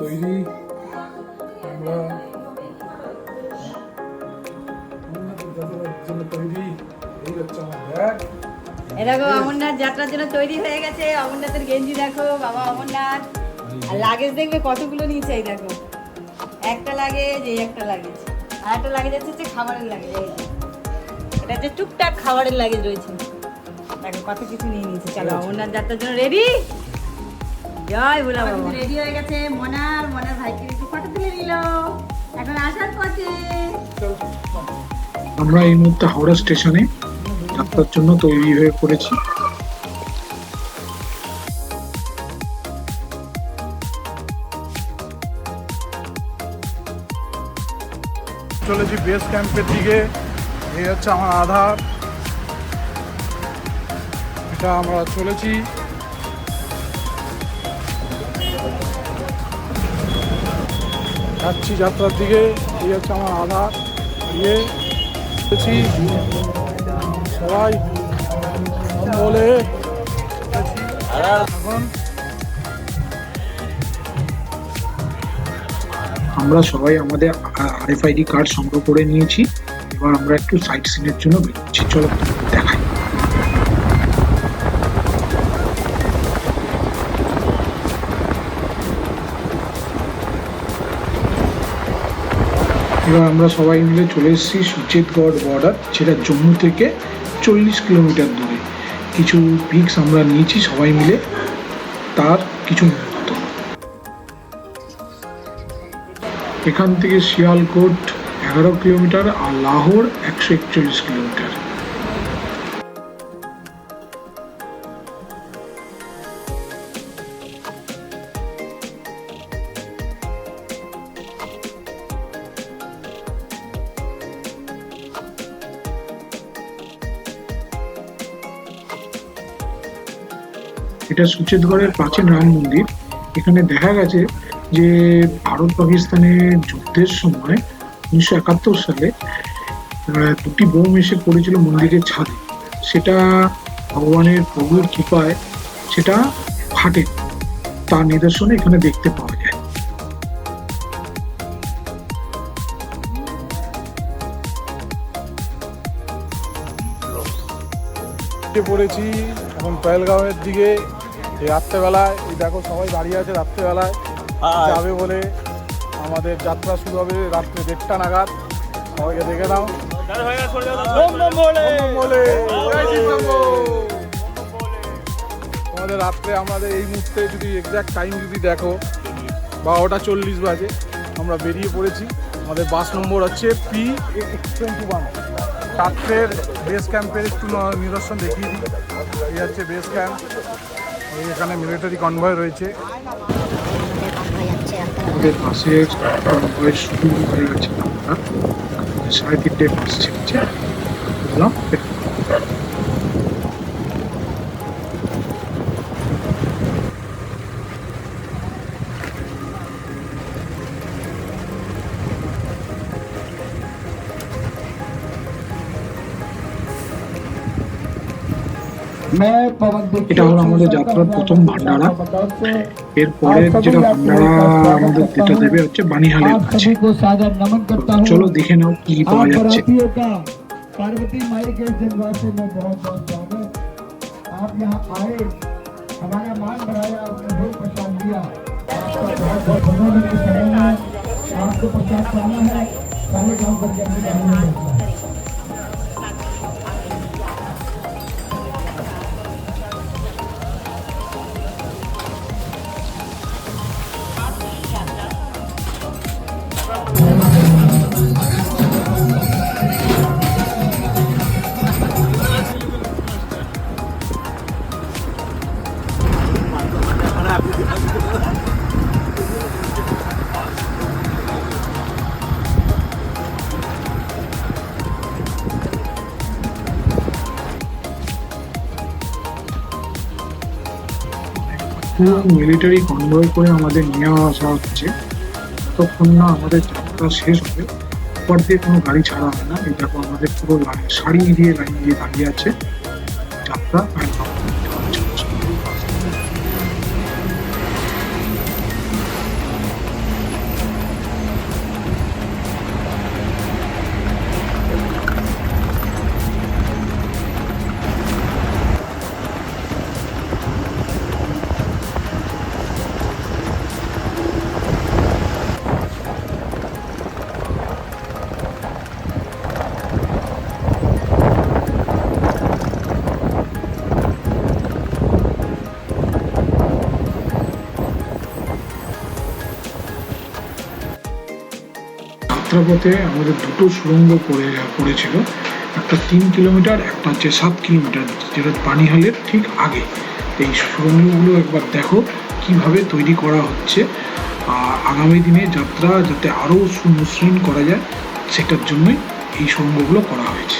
তৈরি আমরা জন্য তৈরি। এই হচ্ছে আমার ব্যাগ এ দেখো অমরনাথ যাত্রার জন্য তৈরি হয়ে গেছে। অমরনাথের গেঞ্জি দেখো বাবা অমরনাথ। আর লাগেজ দেখবে কতগুলো নিয়েছে এই দেখো। একটা লাগেজ এই একটা লাগেজ আর একটা লাগেজ আছে হচ্ছে খাবারের লাগেজ এই। এটা হচ্ছে টুকটাক খাবারের লাগেজ রয়েছে। দেখো কত কিছু নিয়ে নিয়েছে। চলো অমরনাথ যাত্রার জন্য রেডি জয় ভোলা বাবা। রেডি হয়ে গেছে মনার। মনার ভাইকে একটু ফটো তুলে নিল। এখন আসার পথে। আমরা এই মুহূর্তে হাওড়া স্টেশনে যাত্রার জন্য তৈরি হয়ে পড়েছি। চলেছি বেস ক্যাম্পের দিকে। এই হচ্ছে আমার আধার। এটা আমরা চলেছি। যাচ্ছি যাত্রার দিকে। এই হচ্ছে আমার আধার। ইয়ে সবাই বলে এখন আমরা সবাই আমাদের আর আরএফআইডি কার্ড সংগ্রহ করে নিয়েছি। এবার আমরা একটু সাইট সিনের জন্য বেরোচ্ছি। চলো, দেখাই। এবার আমরা সবাই মিলে চলে এসেছি সুচেতগড় বর্ডার যেটা জম্মু থেকে চল্লিশ কিলোমিটার দূরে। কিছু পিকস আমরা নিয়েছি সবাই মিলে, তার কিছু এখান থেকে শিয়ালকোট এগারো কিলোমিটার আর লাহোর একশো একচল্লিশ কিলোমিটার। এটা সুচেতগড়ের প্রাচীন রাম মন্দির। এখানে দেখা গেছে যে ভারত পাকিস্তানের যুদ্ধের সময় উনিশশো একাত্তর সালে দুটি বোম এসে পড়েছিল মন্দিরের ছাদে। সেটা ভগবানের প্রভুর কৃপায় সেটা ফাটে। তার নিদর্শন এখানে দেখতে পাওয়া যায়। পড়েছি। এখন পয়েলগাঁওয়ের দিকে এই রাত্রেবেলায় এই দেখো সবাই দাঁড়িয়ে আছে রাত্রেবেলায় যাবে বলে আমাদের যাত্রা শুরু হবে রাত্রে দেড়টা নাগাদ। সবাইকে দেখে নাও। তোমাদের রাত্রে আমাদের এই মুহূর্তে যদি এক্সাক্ট টাইম যদি দেখো বারোটা চল্লিশ বাজে আমরা বেরিয়ে পড়েছি। আমাদের বাস নম্বর হচ্ছে পি টোয়েন্টি ওয়ান চারটের বেস ক্যাম্পের একটু নিদর্শন দেখিয়ে দিই। এই হচ্ছে বেস ক্যাম্প এখানে মিলিটারি কনভয় রয়েছে। আমাদের পাশে শুরু হয়ে গেছে সাড়ে তিনটে বাস ছেড়েছে এটা হলো আমাদের যাত্রার প্রথম ভান্ডারা এর পরের যেটা ভান্ডারা আমাদের যেটা দেবে হচ্ছে বানিহালের आप কাছে सभी को सादर नमन करता हूँ চলো দেখে নাও কি কি পাওয়া आप যাচ্ছে बरातियों का पार्वती माई के जन्मवासी में बहुत बहुत स्वागत आप यहाँ आए हमारा मान बढ़ाया आपने बहुत प्रसाद दिया आपका बहुत बहुत धन्यवाद इस समय में आपको प्रसाद पाना है सारे गाँव पर जल्दी जाना है পুরো মিলিটারি কনভয় করে আমাদের নিয়ে আসা হচ্ছে, তখন না আমাদের যাত্রা শেষ হবে। পর দিয়ে কোনো গাড়ি ছাড়া হয় না। এই দেখো আমাদের পুরো লাইন সারি দিয়ে লাইন দিয়ে দাঁড়িয়ে আছে যাত্রা। একদম যাত্রাপথে আমাদের দুটো সুড়ঙ্গ পড়ে, পড়েছিল। একটা তিন কিলোমিটার, একটা হচ্ছে সাত কিলোমিটার, যেটা পানিহালের ঠিক আগে। এই সুড়ঙ্গগুলো একবার দেখো, কীভাবে তৈরি করা হচ্ছে। আগামী দিনে যাত্রা যাতে আরও সুমসৃণ করা যায়, সেটার জন্যই এই সুড়ঙ্গগুলো করা হয়েছে।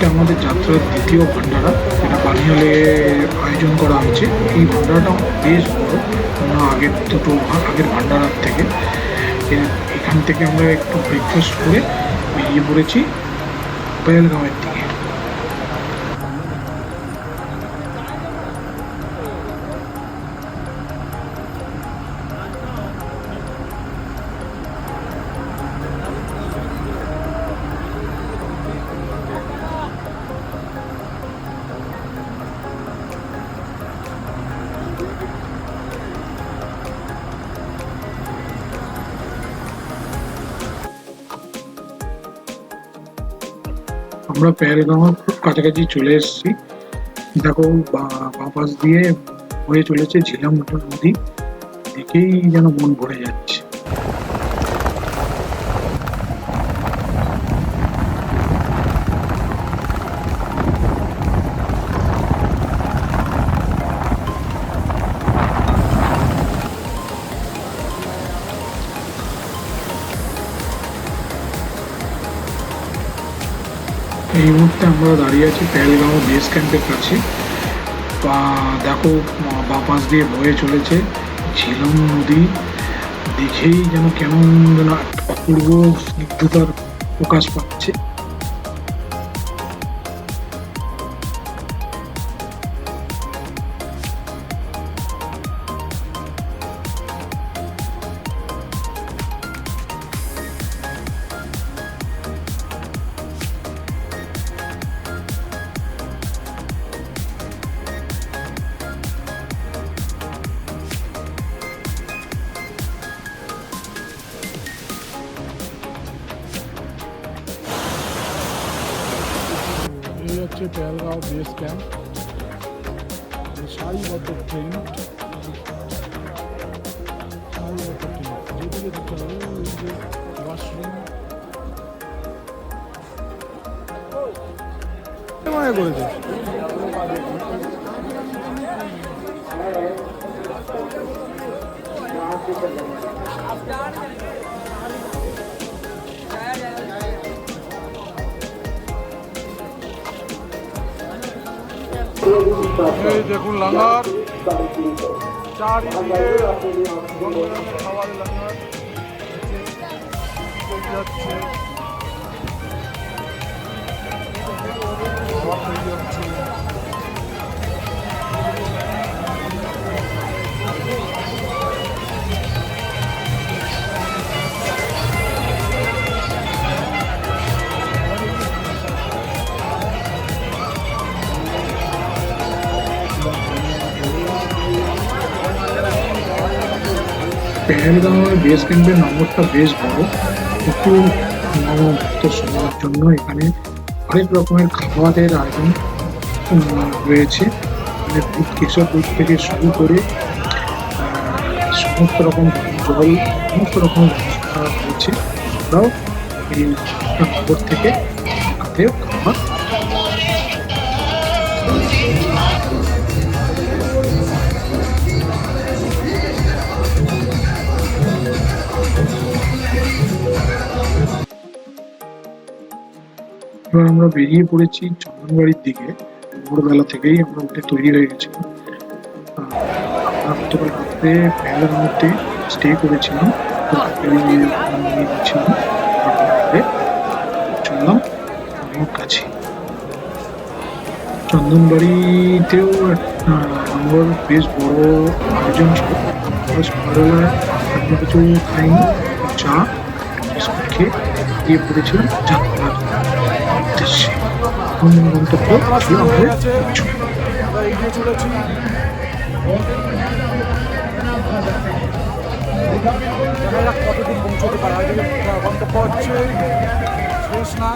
এটা আমাদের যাত্রার দ্বিতীয় ভান্ডারা এটা পানীয়লে আয়োজন করা হয়েছে। এই ভান্ডারাটা বেশ বড়। অন্য আগের দুটো আগের ভান্ডারার থেকে এখান থেকে আমরা একটু ব্রেকফাস্ট করে বেরিয়ে পড়েছি। পেহেলগাঁওয়ের দিকে। আমরা পেহেলগাঁওয়ের খুব কাছাকাছি চলে এসেছি। দেখো বাপাস দিয়ে হয়ে চলেছে ঝিলাম নদী। দেখেই যেন মন ভরে যাচ্ছে। মুহূর্তে আমরা দাঁড়িয়ে আছি প্যালগাঁও বেস ক্যাম্পের কাছে। দেখো বাপাস দিয়ে বয়ে চলেছে ঝিলম নদী। দেখেই যেন কেমন যেন অপূর্ব স্নিগ্ধতার প্রকাশ পাচ্ছে। হচ্ছে পেহেলগাঁও বেস ক্যাম্প সারিবদ্ধ ট্রেন। সারিবদ্ধ ট্রেন। যেদিকে দিতে হবে ওই ওয়াশরুম মনে করেছে? দেখুন লাঙ্গার চারিদিকে খাবার লাঙ্গার তৈরি হচ্ছে পেহেলগাঁওয়ের বেস ক্যাম্পের নম্বরটা বেশ বড় একটু ভক্ত সবার জন্য এখানে অনেক রকমের খাবারের আয়োজন রয়েছে। মানে দুধ, কেশর দুধ থেকে শুরু করে সমস্ত রকম জল, সমস্ত রকম ব্যবস্থা রয়েছে। আমরাও এই নম্বর থেকে খাবার এবার আমরা বেরিয়ে পড়েছি চন্দনবাড়ির দিকে। ভোরবেলা থেকেই আমরা উঠে তৈরি হয়ে গেছিলাম রাত্রে প্যালের মধ্যে স্টে করেছিলাম। রাত্রে চললাম আমার কাছে। চন্দনবাড়িতেও আমার বেশ বড় আয়োজন ছিল। সকালবেলা তেমন কিছু খাইনি, চা, বিস্কুট খেয়ে দিয়ে পড়েছিলাম। যাত্রার দেখা যাক কতদিন পৌঁছতে পারে গন্তব্য হচ্ছে শেষ না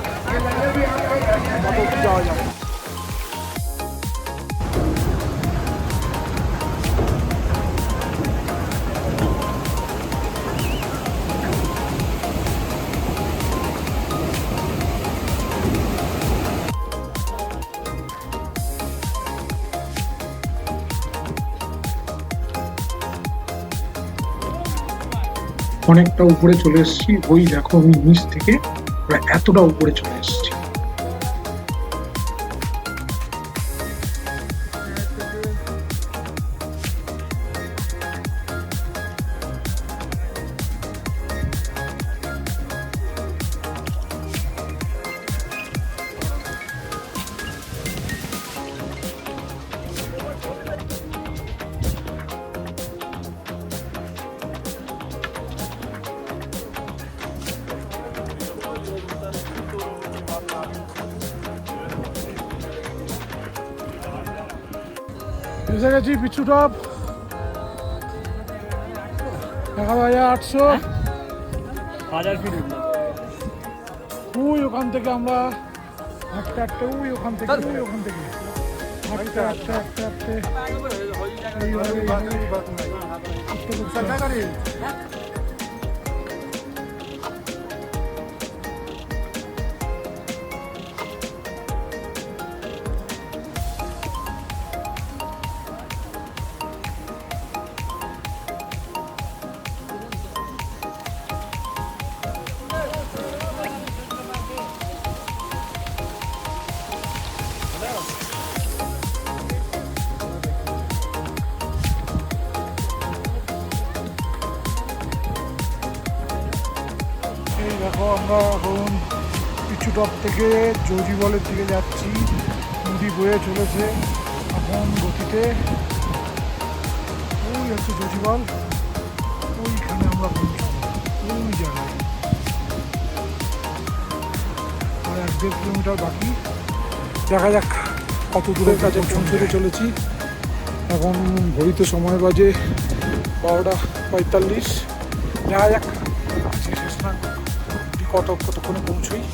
কত যাওয়া যাবে অনেকটা উপরে চলে এসেছি। ওই দেখো আমি নিচ থেকে এতটা উপরে চলে এসেছি। এসে গেছি পিছু টপ। এগারো হাজার আটশো। হাজার ফিট ওই ওখান থেকে আমরা হাঁটতে হাঁটতে ওই ওখান থেকে ওই ওখান থেকে। হাঁটতে হাঁটতে হাঁটতে হাঁটতে টপ থেকে জজি বলের দিকে যাচ্ছি। নদী বয়ে চলেছে। এখন গতিতে ওই হচ্ছে জজি বল। ওইখানে আমরা ওই জায়গায়। আর এক দেড় কিলোমিটার বাকি। দেখা যাক কত দূরের কাছে পৌঁছতে চলেছি। এখন ঘড়িতে সময় বাজে বারোটা পঁয়তাল্লিশ। দেখা যাক আজকে শেষ না। কত কতক্ষণে পৌঁছই।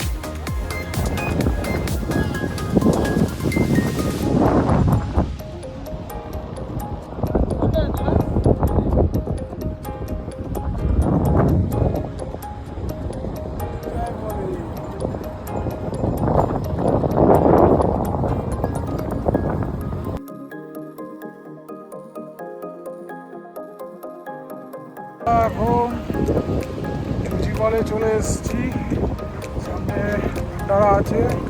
ভান্ডারা আছে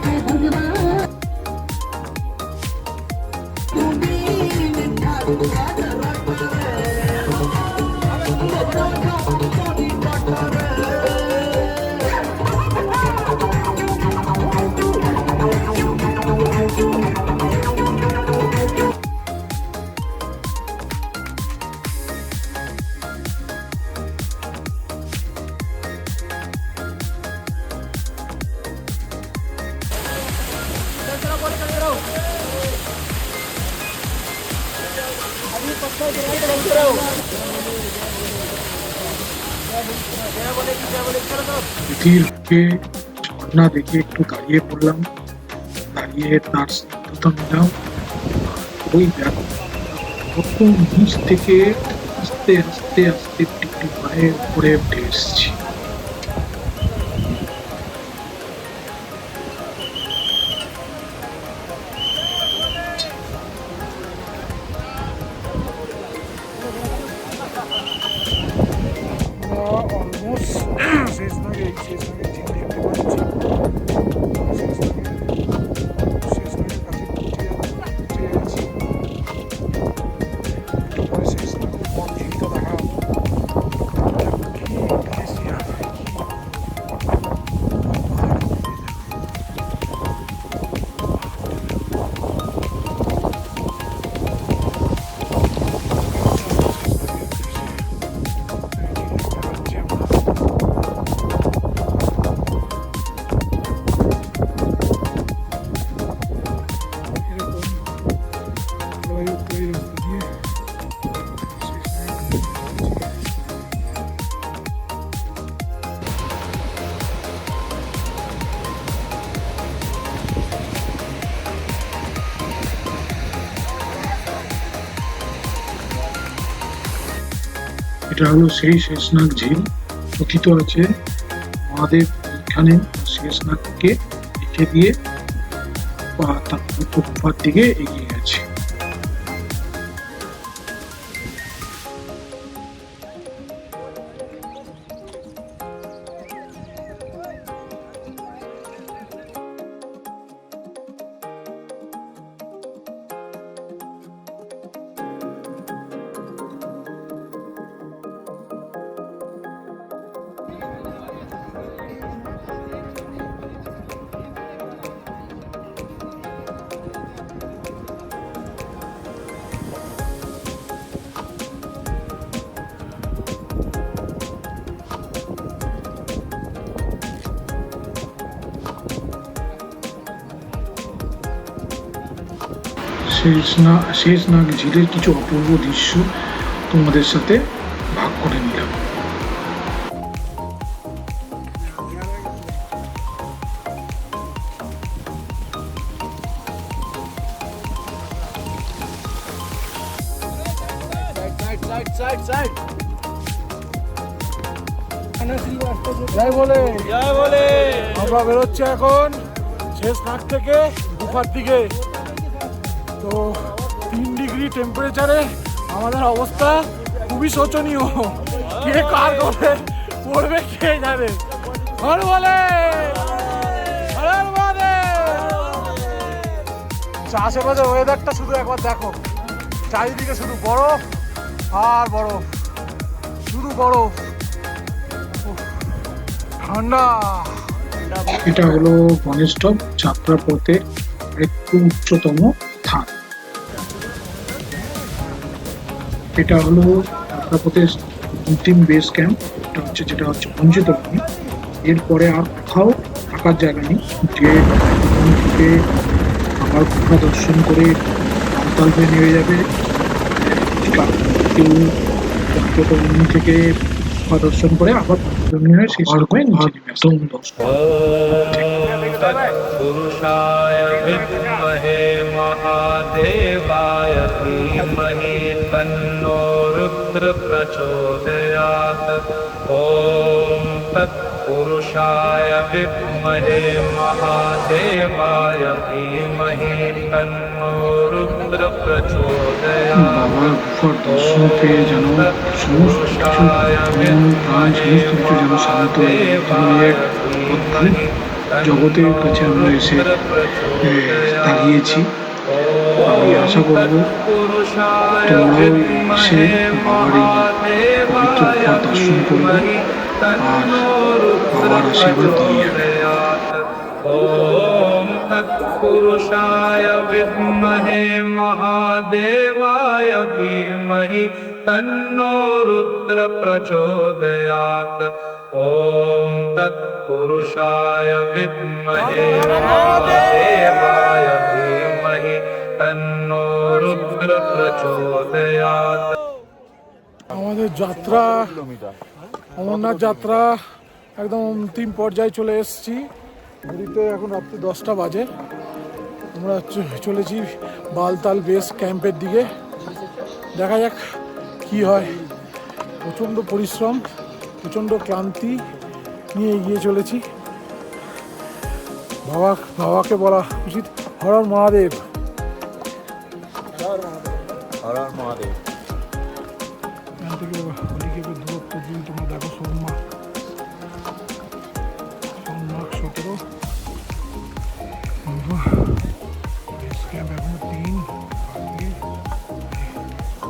নদীর ঝর্ণা দেখে একটু দাঁড়িয়ে পড়লাম। দাঁড়িয়ে তার স্নিগ্ধতা নিলাম ওই দেখো, কত নিচ থেকে আস্তে আস্তে আস্তে টিকটি পায়ে উপরে উঠে এসেছি। এটা হলো সেই শেষনাগ ঝিল কথিত আছে। মহাদেব এখানে শেষনাগকে রেখে দিয়ে বা গুফার দিকে এগিয়ে গেছে শেষনাগ শেষনাগ ঝিলের কিছু অপূর্ব দৃশ্য তোমাদের সাথে ভাগ করে নিলাম। আমরা বেরোচ্ছি এখন শেষ নাগ থেকে গুফার দিকে। টেম্পারেচারে আমাদের অবস্থা খুবই শোচনীয়। কে কার করে পড়বে কে জানে। হর বলে! আশেপাশের ওয়েদারটা শুধু একবার দেখো। চারিদিকে শুধু বরফ আর বরফ। শুধু বরফ। ঠান্ডা। এটা হলো গণেশ টপ যাত্রা পথে একটু উচ্চতম এটা হলো যাত্রাপথের অন্তিম বেস ক্যাম্প এটা হচ্ছে যেটা হচ্ছে পঞ্চতরণী এরপরে আর কোথাও থাকার জায়গা নেই। যে থেকে আবার গুহা দর্শন করে আমতাল হয়ে নেমে যাবে কেউ পর্যটন থেকে ঘর দর্শন করে আবার দুনিয়ার শেষ সময়ে নিচে নেমে আসে পুরুষায় বিদ্মহে মহাদেবায় ধীমহি তন্নো রুদ্র প্রচোদয়াৎ ওম তৎ तत्पुरुषाय विद्महे महादेवाय धीमहि तन्नो रुद्र प्रचोदयात् বাবার গুফার দর্শন পেয়ে যেন সমস্ত কিছু মন প্রাণ সমস্ত কিছু যেন শান্ত হয়ে গেল। যেন এক অদ্ভুত জগতের কাছে আমরা এসে এ, দাঁড়িয়েছি আমি আশা করব তোমরাও এসে বাবার এই পবিত্র গুফার দর্শন করবে আর বাবার আশীর্বাদ নিয়ে যাবে ॐ तत्पुरुषाय विद्महे महादेवाय धीमहि तन्नो रुद्र प्रचोदयात् ॐ तत्पुरुषाय विद्महे महादेवाय धीमहि तन्नो रुद्र प्रचोदयात् আমাদের যাত্রা অমরনাথ যাত্রা একদম অন্তিম পর্যায়ে চলে এসেছি ঘুরিতে এখন রাত্রি দশটা বাজে আমরা চ- চলেছি বালতাল বেস ক্যাম্পের দিকে দেখা যাক কি হয় প্রচণ্ড পরিশ্রম প্রচণ্ড ক্লান্তি নিয়ে এগিয়ে চলেছি বাবা বাবাকে বলা উচিত হরর মহাদেব